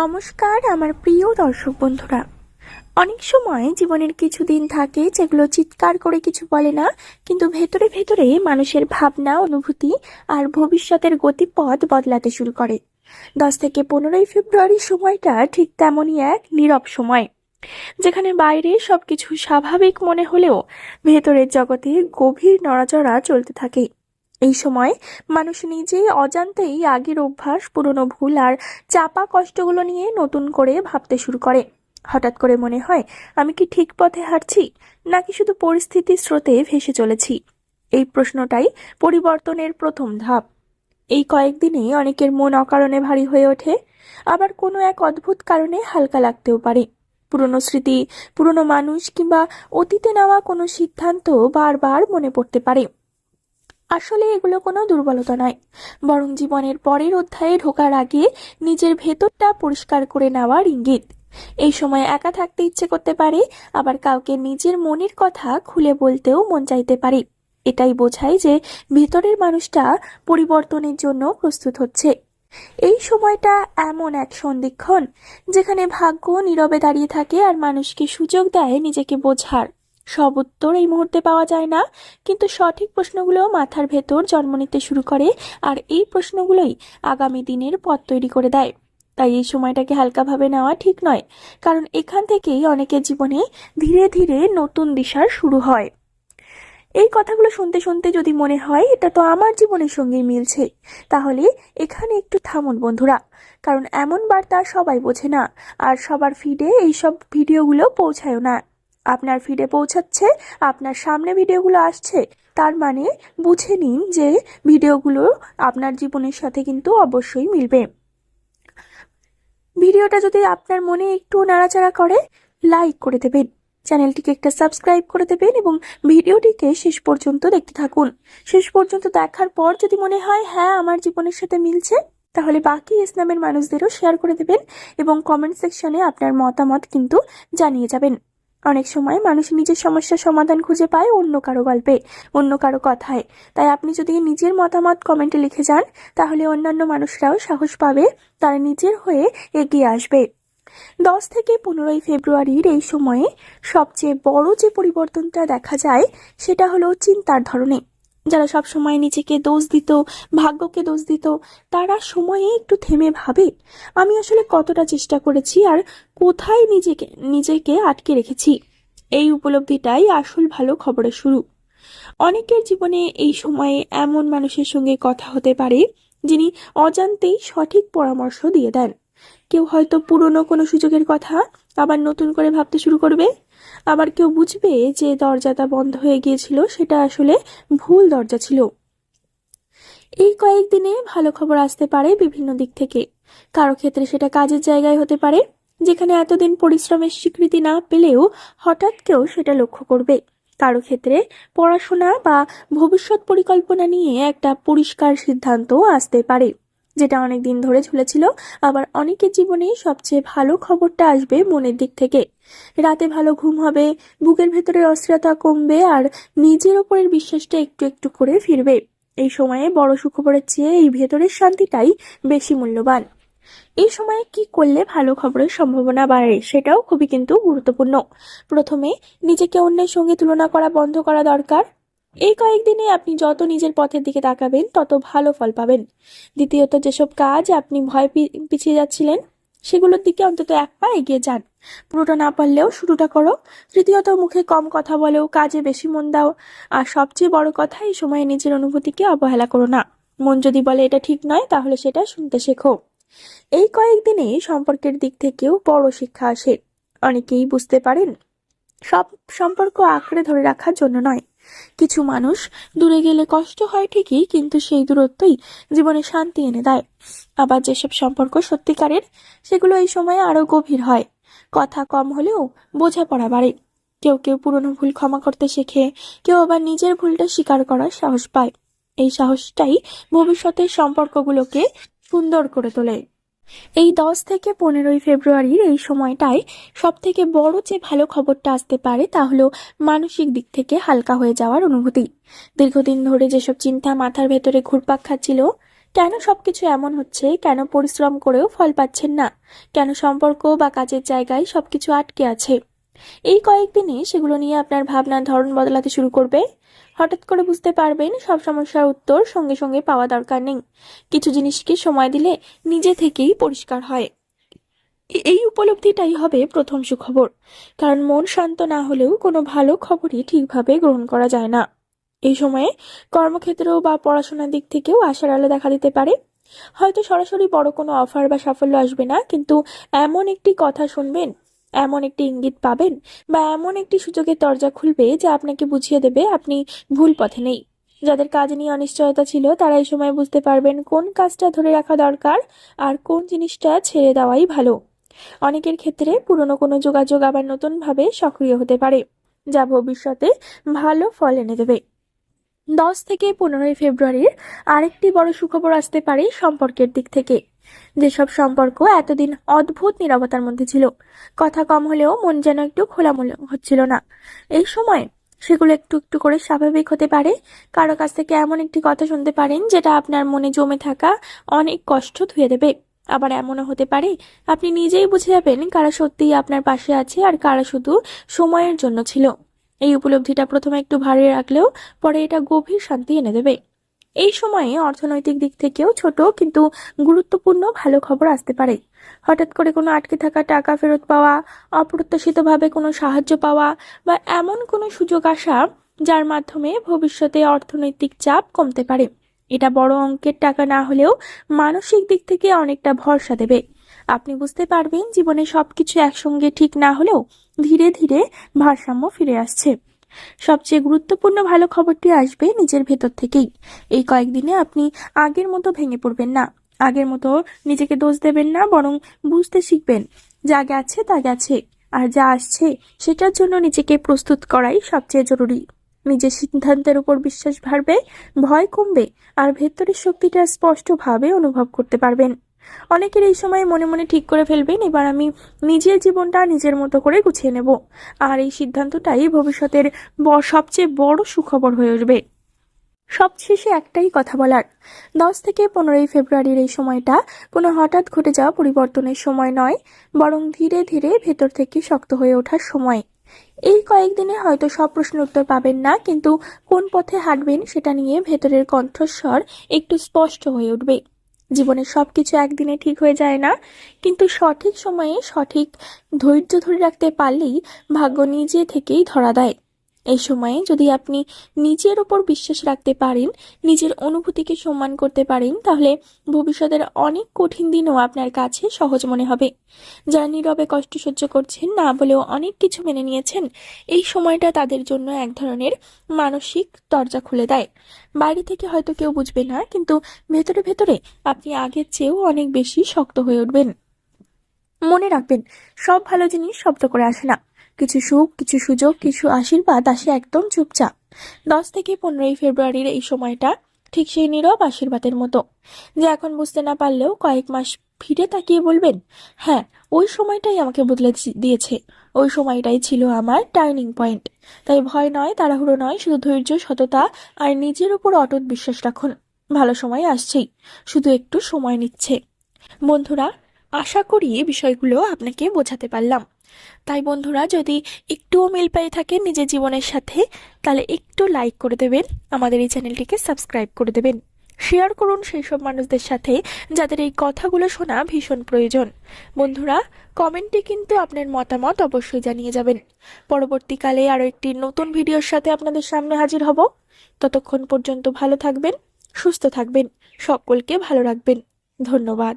নমস্কার আমার প্রিয় দর্শক বন্ধুরা। অনেক সময় জীবনের কিছু দিন থাকে যেগুলো চিৎকার করে কিছু বলে না, কিন্তু ভেতরে ভেতরে মানুষের ভাবনা, অনুভূতি আর ভবিষ্যতের গতিপথ বদলাতে শুরু করে। দশ থেকে পনেরোই ফেব্রুয়ারি সময়টা ঠিক তেমনই এক নীরব সময়, যেখানে বাইরে সবকিছু স্বাভাবিক মনে হলেও ভেতরের জগতে গভীর নড়াচড়া চলতে থাকে। এই সময় মানুষ নিজেই অজান্তেই আগের অভ্যাস, পুরনো ভুল আর চাপা কষ্টগুলো নিয়ে নতুন করে ভাবতে শুরু করে। হঠাৎ করে মনে হয়, আমি কি ঠিক পথে হাঁটছি, নাকি শুধু পরিস্থিতির স্রোতে ভেসে চলেছি? এই প্রশ্নটাই পরিবর্তনের প্রথম ধাপ। এই কয়েকদিনে অনেকের মন অকারণে ভারী হয়ে ওঠে, আবার কোনো এক অদ্ভুত কারণে হালকা লাগতেও পারে। পুরনো স্মৃতি, পুরনো মানুষ কিংবা অতীতে নেওয়া কোনো সিদ্ধান্ত বারবার মনে পড়তে পারে। আসলে এগুলো কোনো দুর্বলতা নয়। বরং জীবনের পরের অধ্যায়ে ঢোকার আগে নিজের ভেতরটা পরিষ্কার করে নেওয়ার ইঙ্গিত। এই সময় একা থাকতে ইচ্ছে করতে পারে, আবার কাউকে নিজের মনের কথা খুলে বলতেও মন চাইতে পারে। এটাই বোঝায় যে ভেতরের মানুষটা পরিবর্তনের জন্য প্রস্তুত হচ্ছে। এই সময়টা এমন এক সন্ধিক্ষণ, যেখানে ভাগ্য নীরবে দাঁড়িয়ে থাকে আর মানুষকে সুযোগ দেয় নিজেকে বোঝার। সব উত্তর এই মুহূর্তে পাওয়া যায় না। কিন্তু সঠিক প্রশ্নগুলো মাথার ভেতর জন্ম নিতে শুরু করে আর এই প্রশ্নগুলোই আগামী দিনের পথ তৈরি করে দেয়। তাই এই সময়টাকে হালকাভাবে নেওয়া ঠিক নয়, কারণ এখান থেকেই অনেকের জীবনে ধীরে ধীরে নতুন দিশার শুরু হয়। এই কথাগুলো শুনতে শুনতে যদি মনে হয়, এটা তো আমার জীবনের সঙ্গেই মিলছে, তাহলে এখানে একটু থামুন বন্ধুরা, কারণ এমন বার্তা সবাই বোঝে না, আর সবার ফিডে এইসব ভিডিওগুলো পৌঁছায়ও না। আপনার ফিডে পৌঁছাচ্ছে, আপনার সামনে ভিডিওগুলো আসছে, তার মানে বুঝে নিন যে ভিডিওগুলো আপনার জীবনের সাথে কিন্তু অবশ্যই মিলবে। ভিডিওটা যদি আপনার মনে একটু নাড়াচাড়া করে লাইক করে দেবেন, চ্যানেলটিকে একটা সাবস্ক্রাইব করে দেবেন এবং ভিডিওটিকে শেষ পর্যন্ত দেখতে থাকুন। শেষ পর্যন্ত দেখার পর যদি মনে হয় হ্যাঁ আমার জীবনের সাথে মিলছে, তাহলে বাকি ইসলামের মানুষদেরও শেয়ার করে দেবেন এবং কমেন্ট সেকশনে আপনার মতামত কিন্তু জানিয়ে যাবেন। অনেক সময় মানুষ নিজের সমস্যার সমাধান খুঁজে পায় অন্য কারও গল্পে, অন্য কারও কথায়। তাই আপনি যদি নিজের মতামত কমেন্টে লিখে যান, তাহলে অন্যান্য মানুষরাও সাহস পাবে, তারা নিজের হয়ে এগিয়ে আসবে। দশ থেকে পনেরোই ফেব্রুয়ারির এই সময়ে সবচেয়ে বড় যে পরিবর্তনটা দেখা যায়, সেটা হলো চিন্তার ধরনে। যারা সব সময় নিজেকে দোষ দিত, ভাগ্যকে দোষ দিত, তারা সময়ে একটু থেমে ভাবে, আমি আসলে কতটা চেষ্টা করেছি আর কোথায় নিজেকে নিজেকে আটকে রেখেছি। এই উপলব্ধিটাই আসল ভালো খবরের শুরু। অনেকের জীবনে এই সময়ে এমন মানুষের সঙ্গে কথা হতে পারে, যিনি অজান্তেই সঠিক পরামর্শ দিয়ে দেন। কেউ হয়তো পুরনো কোনো সুযোগের কথা আবার নতুন করে ভাবতে শুরু করবে। আবার কেউ বুঝবে যে দরজাটা বন্ধ হয়ে গিয়েছিল, সেটা আসলে ভুল দরজা ছিল। এই কয়েকদিনে ভালো খবর আসতে পারে বিভিন্ন দিক থেকে। কারও ক্ষেত্রে সেটা কাজের জায়গায় হতে পারে, যেখানে এতদিন পরিশ্রমের স্বীকৃতি না পেলেও হঠাৎ কেউ সেটা লক্ষ্য করবে। কারও ক্ষেত্রে পড়াশোনা বা ভবিষ্যৎ পরিকল্পনা নিয়ে একটা পরিষ্কার সিদ্ধান্ত আসতে পারে। যেটা অনেক দিন ধরে ঝুলেছিল আবার অনেকের জীবনে সবচেয়ে ভালো খবরটা আসবে মনের দিক থেকে। রাতে ভালো ঘুম হবে, বুকের ভেতরের অস্থিরতা কমবে আর নিজের ওপরের বিশ্বাসটা একটু একটু করে ফিরবে। এই সময়ে বড় সুখবরের চেয়ে এই ভেতরের শান্তিটাই বেশি মূল্যবান। এই সময়ে কি করলে ভালো খবরের সম্ভাবনা বাড়ে সেটাও খুবই কিন্তু গুরুত্বপূর্ণ। প্রথমে নিজেকে অন্যের সঙ্গে তুলনা করা বন্ধ করা দরকার। এই কয়েকদিনে আপনি যত নিজের পথের দিকে তাকাবেন, তত ভালো ফল পাবেন। দ্বিতীয়ত, যেসব কাজ আপনি ভয় পিছিয়ে যাচ্ছিলেন, সেগুলোর দিকে অন্তত এক পা এগিয়ে যান। পুরোটা না পারলেও শুরুটা করো। তৃতীয়ত, মুখে কম কথা বলেও কাজে বেশি মন দাও। আর সবচেয়ে বড় কথা, এই সময়ে নিজের অনুভূতিকে অবহেলা করো না। মন যদি বলে এটা ঠিক নয়, তাহলে সেটা শুনতে শেখো। এই কয়েকদিনে সম্পর্কের দিক থেকেও বড় শিক্ষা আসে। অনেকেই বুঝতে পারেন সব সম্পর্ক আঁকড়ে ধরে রাখার জন্য নয়। কিছু মানুষ দূরে গেলে কষ্ট হয় ঠিকই, কিন্তু সেই দূরত্বই জীবনে শান্তি এনে দেয়। আবার যেসব সম্পর্ক সত্যিকারের, সেগুলো এই সময়ে আরও গভীর হয়। কথা কম হলেও বোঝাপড়া বাড়ে। কেউ কেউ পুরনো ভুল ক্ষমা করতে শেখে, কেউ আবার নিজের ভুলটা স্বীকার করার সাহস পায়। এই সাহসটাই ভবিষ্যতের সম্পর্কগুলোকে সুন্দর করে তোলে। এই দশ থেকে পনেরোই ফেব্রুয়ারির এই সময়টায় সব থেকে বড় যে ভালো খবরটা আসতে পারে তা হলো মানসিক দিক থেকে হালকা হয়ে যাওয়ার অনুভূতি। দীর্ঘদিন ধরে যেসব চিন্তা মাথার ভেতরে ঘুরপাক খাচ্ছিল, কেন সবকিছু এমন হচ্ছে, কেন পরিশ্রম করেও ফল পাচ্ছেন না, কেন সম্পর্ক বা কাজের জায়গায় সবকিছু আটকে আছে, এই কয়েকদিনে সেগুলো নিয়ে আপনার ভাবনার ধরন বদলাতে শুরু করবে। হঠাৎ করে বুঝতে পারবেন সব সমস্যার উত্তর সঙ্গে সঙ্গে পাওয়া দরকার নেই। কিছু জিনিসকে সময় দিলে নিজে থেকেই পরিষ্কার হয়। এই উপলব্ধিটাই হবে প্রথম সুখবর। কারণ মন শান্ত না হলেও কোনো ভালো খবরই ঠিকভাবে গ্রহণ করা যায় না। এই সময়ে কর্মক্ষেত্রেও বা পড়াশোনার দিক থেকেও আশার আলো দেখা দিতে পারে। হয়তো সরাসরি বড় কোনো অফার বা সাফল্য আসবে না, কিন্তু এমন একটি কথা শুনবেন এমন একটি ইঙ্গিত পাবেন বা এমন একটি সুযোগের দরজা খুলবে যা আপনাকে বুঝিয়ে দেবে আপনি ভুল পথে নেই। যাদের কাজ নিয়ে অনিশ্চয়তা ছিল, তারা এই সময় বুঝতে পারবেন কোন কাজটা ধরে রাখা দরকার আর কোন জিনিসটা ছেড়ে দেওয়াই ভালো। অনেকের ক্ষেত্রে পুরনো কোনো যোগাযোগ আবার নতুনভাবে সক্রিয় হতে পারে, যা ভবিষ্যতে ভালো ফল এনে দেবে। দশ থেকে পনেরোই ফেব্রুয়ারির আরেকটি বড় সুখবর আসতে পারে সম্পর্কের দিক থেকে। যেসব সম্পর্ক এতদিন অদ্ভুত নীরবতার মধ্যে ছিল, কথা কম হলেও মন যেন একটু খোলামূল হচ্ছিল না। এই সময় সেগুলো একটু একটু করে স্বাভাবিক হতে পারে, কারও কাছ থেকে এমন একটি কথা শুনতে পারেন যেটা আপনার মনে জমে থাকা অনেক কষ্ট ধুয়ে দেবে। আবার এমনও হতে পারে, আপনি নিজেই বুঝে যাবেন কারা সত্যিই আপনার পাশে আছে আর কারা শুধু সময়ের জন্য ছিল। এই উপলব্ধিটা প্রথমে একটু ভারী রাখলেও পরে এটা গভীর শান্তি এনে দেবে। এই সময়ে অর্থনৈতিক দিক থেকেও ছোট কিন্তু গুরুত্বপূর্ণ ভালো খবর আসতে পারে। হঠাৎ করে কোনো আটকে থাকা টাকা ফেরত পাওয়া, অপ্রত্যাশিতভাবে কোনো সাহায্য পাওয়া বা এমন কোনো সুযোগ আসা, যার মাধ্যমে ভবিষ্যতে অর্থনৈতিক চাপ কমতে পারে। এটা বড় অঙ্কের টাকা না হলেও মানসিক দিক থেকে অনেকটা ভরসা দেবে। আপনি বুঝতে পারবেন জীবনে সবকিছু একসঙ্গে ঠিক না হলেও ধীরে ধীরে ভারসাম্য ফিরে আসছে। সবচেয়ে গুরুত্বপূর্ণ ভালো খবরটি আসবে নিজের ভেতর থেকেই। এই কয়েকদিনে আপনি আগের মতো ভেঙে পড়বেন না। আগের মতো নিজেকে দোষ দেবেন না, বরং বুঝতে শিখবেন যা গেছে তা গেছে। আর যা আসছে, সেটার জন্য নিজেকে প্রস্তুত করাই সবচেয়ে জরুরি। নিজের সিদ্ধান্তের উপর বিশ্বাস বাড়বে, ভয় কমবে, আর ভেতরের শক্তিটা স্পষ্টভাবে অনুভব করতে পারবেন। অনেকের এই সময় মনে মনে ঠিক করে ফেলবেন, এবার আমি নিজের জীবনটা নিজের মতো করে গুছিয়ে নেব। আর এই সিদ্ধান্তটাই ভবিষ্যতের সবচেয়ে বড় সুখবর হয়ে উঠবে। সবশেষে একটাই কথা বলার। দশ থেকে পনেরোই ফেব্রুয়ারির এই সময়টা কোনো হঠাৎ ঘটে যাওয়া পরিবর্তনের সময় নয়, বরং ধীরে ধীরে ভেতর থেকে শক্ত হয়ে ওঠার সময়। এই কয়েকদিনে হয়তো সব প্রশ্নের উত্তর পাবেন না, কিন্তু কোন পথে হাঁটবেন সেটা নিয়ে ভেতরের কণ্ঠস্বর একটু স্পষ্ট হয়ে উঠবে। জীবনের সবকিছু একদিনে ঠিক হয়ে যায় না, কিন্তু সঠিক সময়ে সঠিক ধৈর্য ধরে রাখতে পারলেই ভাগ্য নিজে থেকেই ধরা দেয়। এই সময়ে যদি আপনি নিজের ওপর বিশ্বাস রাখতে পারেন, নিজের অনুভূতিকে সম্মান করতে পারেন, তাহলে ভবিষ্যতের অনেক কঠিন দিনও আপনার কাছে সহজ মনে হবে। যারা নীরবে কষ্ট সহ্য করছেন, না বলেও অনেক কিছু মেনে নিয়েছেন, এই সময়টা তাদের জন্য এক ধরনের মানসিক দরজা খুলে দেয়। বাইরে থেকে হয়তো কেউ বুঝবে না, কিন্তু ভেতরে ভেতরে আপনি আগের চেয়েও অনেক বেশি শক্ত হয়ে উঠবেন। মনে রাখবেন, সব ভালো জিনিস শব্দ করে আসে না। কিছু সুখ, কিছু সুযোগ, কিছু আশীর্বাদ আসে একদম চুপচাপ। দশ থেকে পনেরোই ফেব্রুয়ারির এই সময়টা ঠিক সেই নীরব আশীর্বাদের মতো। যে এখন বুঝতে না পারলেও কয়েক মাস ফিরে তাকিয়ে বলবেন হ্যাঁ ওই সময়টাই আমাকে বদলে দিয়েছে। ওই সময়টাই ছিল আমার টার্নিং পয়েন্ট। তাই ভয় নয়, তাড়াহুড়ো নয়, শুধু ধৈর্য, সততা আর নিজের উপর অটুট বিশ্বাস রাখুন। ভালো সময় আসছেই, শুধু একটু সময় নিচ্ছে। বন্ধুরা, আশা করি বিষয়গুলো আপনাকে বোঝাতে পারলাম। তাই বন্ধুরা, যদি একটুও মিল পেয়ে থাকেন নিজের জীবনের সাথে, তাহলে একটু লাইক করে দেবেন, আমাদের এই চ্যানেলটিকে সাবস্ক্রাইব করে দেবেন। শেয়ার করুন সেই সব মানুষদের সাথে যাদের এই কথাগুলো শোনা ভীষণ প্রয়োজন। বন্ধুরা, কমেন্টে কিন্তু আপনার মতামত অবশ্যই জানিয়ে যাবেন। পরবর্তীকালে আরও একটি নতুন ভিডিওর সাথে আপনাদের সামনে হাজির হব। ততক্ষণ পর্যন্ত ভালো থাকবেন, সুস্থ থাকবেন, সকলকে ভালো রাখবেন। ধন্যবাদ।